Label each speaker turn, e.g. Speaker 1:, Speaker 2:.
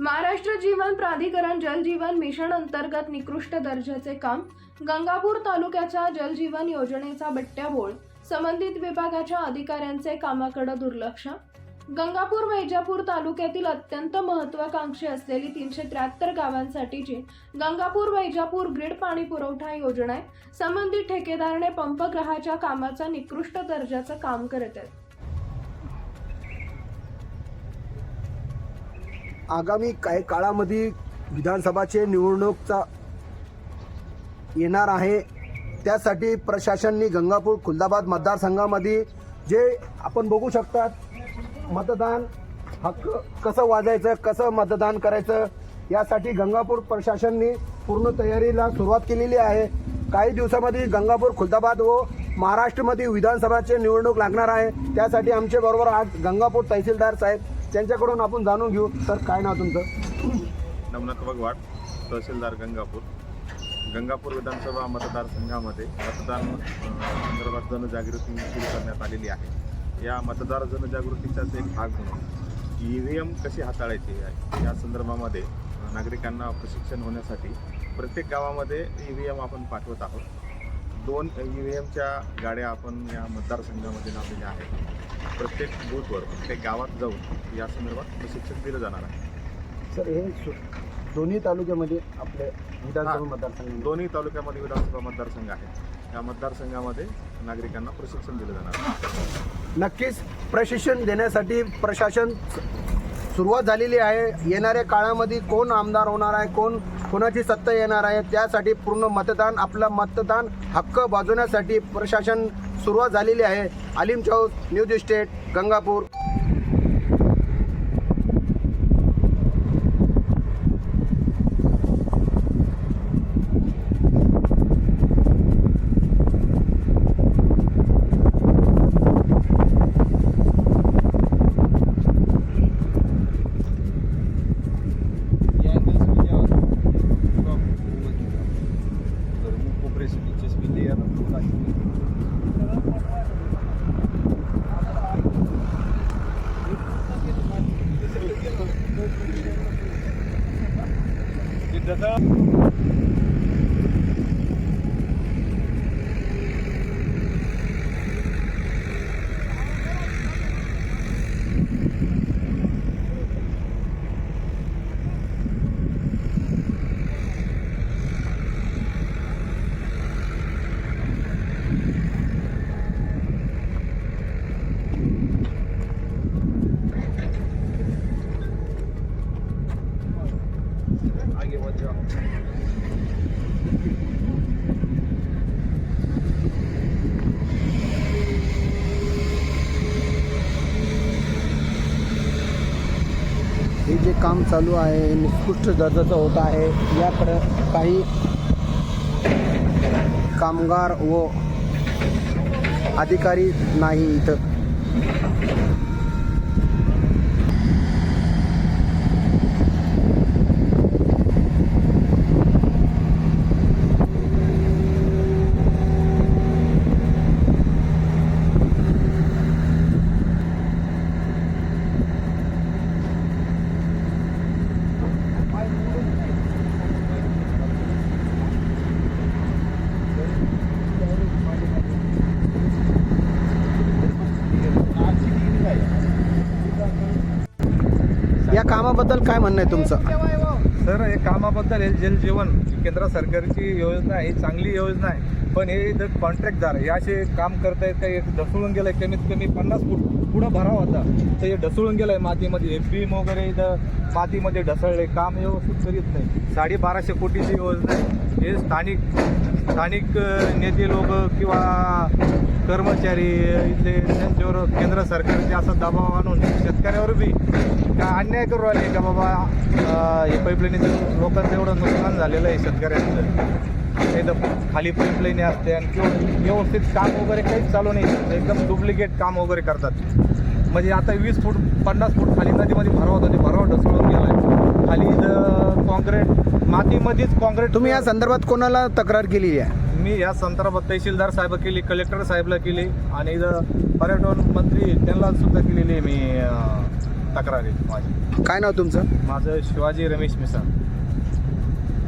Speaker 1: महाराष्ट्र जीवन प्राधिकरण जल जीवन मिशन अंतर्गत निकृष्ट दर्जाचे काम गंगापूर तालुक्याच्या जल जीवन योजनेचा बट्ट्याबोळ संबंधित विभागाच्या अधिकाऱ्यांचे कामाकडे दुर्लक्ष. गंगापूर वैजापूर तालुक्यातील अत्यंत महत्वाकांक्षी असलेली तीनशे त्र्याहत्तर गावांसाठीची गंगापूर वैजापूर ग्रीड पाणी पुरवठा योजना संबंधित ठेकेदाराने पंपग्रहाच्या कामाचा निकृष्ट दर्जाचं काम करत आहेत.
Speaker 2: आगामी काही काळामध्ये विधानसभाचे निवडणूकचा येणार आहे त्यासाठी प्रशासननी गंगापूर खुलदाबाद मतदारसंघामध्ये जे आपण बघू शकतात मतदान हक्क कसं वाजायचं कसं मतदान करायचं यासाठी गंगापूर प्रशासनने पूर्ण तयारीला सुरुवात केलेली आहे. काही दिवसामध्ये गंगापूर खुलदाबाद व महाराष्ट्रामध्ये विधानसभाचे निवडणूक लागणार आहे. त्यासाठी आमच्याबरोबर आज गंगापूर तहसीलदार साहेब त्यांच्याकडून आपण जाणून घेऊ. तर काय नाव तुमचं?
Speaker 3: नवनाथ वगवाड तहसीलदार गंगापूर. गंगापूर विधानसभा मतदारसंघामध्ये मतदार संदर्भात जनजागृती सुरू करण्यात आलेली आहे. या मतदार जनजागृतीचाच एक भाग म्हणून ई व्ही एम कशी हाताळायची आहे? या संदर्भामध्ये नागरिकांना प्रशिक्षण होण्यासाठी प्रत्येक गावामध्ये ई व्ही एम आपण पाठवत आहोत. दोन ई व्ही एमच्या गाड्या आपण या मतदारसंघामध्ये लावलेल्या आहेत. प्रत्येक बूथवर प्रत्येक गावात जाऊन या संदर्भात प्रशिक्षण दिलं जाणार आहे.
Speaker 2: सर हे सु- दोन्ही तालुक्यामध्ये आपले विधानसभा
Speaker 3: हा.
Speaker 2: मतदारसंघ
Speaker 3: दोन्ही तालुक्यामध्ये विधानसभा मतदारसंघ आहे या मतदारसंघामध्ये नागरिकांना प्रशिक्षण दिलं जाणार आहे.
Speaker 2: नक्कीच प्रशिक्षण देण्यासाठी प्रशासन सुरुवात झालेली आहे. येणाऱ्या काळामध्ये कोण आमदार होणार आहे कोण कोणाची सत्ता येणार आहे त्यासाठी पूर्ण मतदान आपला मतदान हक्क बाजवण्यासाठी प्रशासन सुरुवात झालेली आहे. Alim Chowk news estate Gangapur. billiger men vielleicht हे जे काम चालू आहे निकृष्ट दर्जाचं होत आहे. याकडे काही कामगार व अधिकारी नाही इथं. या कामाबद्दल काय म्हणणं आहे तुमचं?
Speaker 4: सर हे कामाबद्दल हे जल जीवन केंद्र सरकारची योजना आहे ही चांगली योजना आहे. पण हे जर कॉन्ट्रॅक्टदार हे असे काम करतायत का एक ढसळून गेलं कमीत कमी पन्नास फूट पुढं भराव होता तर हे ढसळून गेलंय मातीमध्ये. हे बीम वगैरे इथं मातीमध्ये ढसळले. काम व्यवस्थित करीत नाही. साडेबाराशे कोटीची योजना आहे. हे स्थानिक स्थानिक नेते लोक किंवा कर्मचारी इथले त्यांच्यावर केंद्र सरकारचे असा दबाव आणून शेतकऱ्यावर बी का अन्याय करू राहिले का बाबा? हे पाईपलाईनीचं लोकांचं एवढं नुकसान झालेलं आहे शेतकऱ्यांचं. इथं खाली पाईपलाईनी असते आणि किंवा व्यवस्थित काम वगैरे काहीच चालू नाही. एकदम डुप्लिकेट काम वगैरे करतात. म्हणजे आता वीस फूट पन्नास फूट खाली नदीमध्ये भरावत होते. भराव ढसळून गेलाय. खाली इथं कॉन्क्रीट मातीमध्येच कॉन्क्रीट
Speaker 2: तुम्ही या संदर्भात कोणाला तक्रार केलेली आहे?
Speaker 4: मी या संदर्भात तहसीलदार साहेब केली कलेक्टर साहेबला केली आणि इथं पर्यटन मंत्री त्यांना सुद्धा केलेली आहे मी तक्रार आहे माझी.
Speaker 2: काय नाव तुमचं?
Speaker 4: माझं शिवाजी रमेश मिसाळ.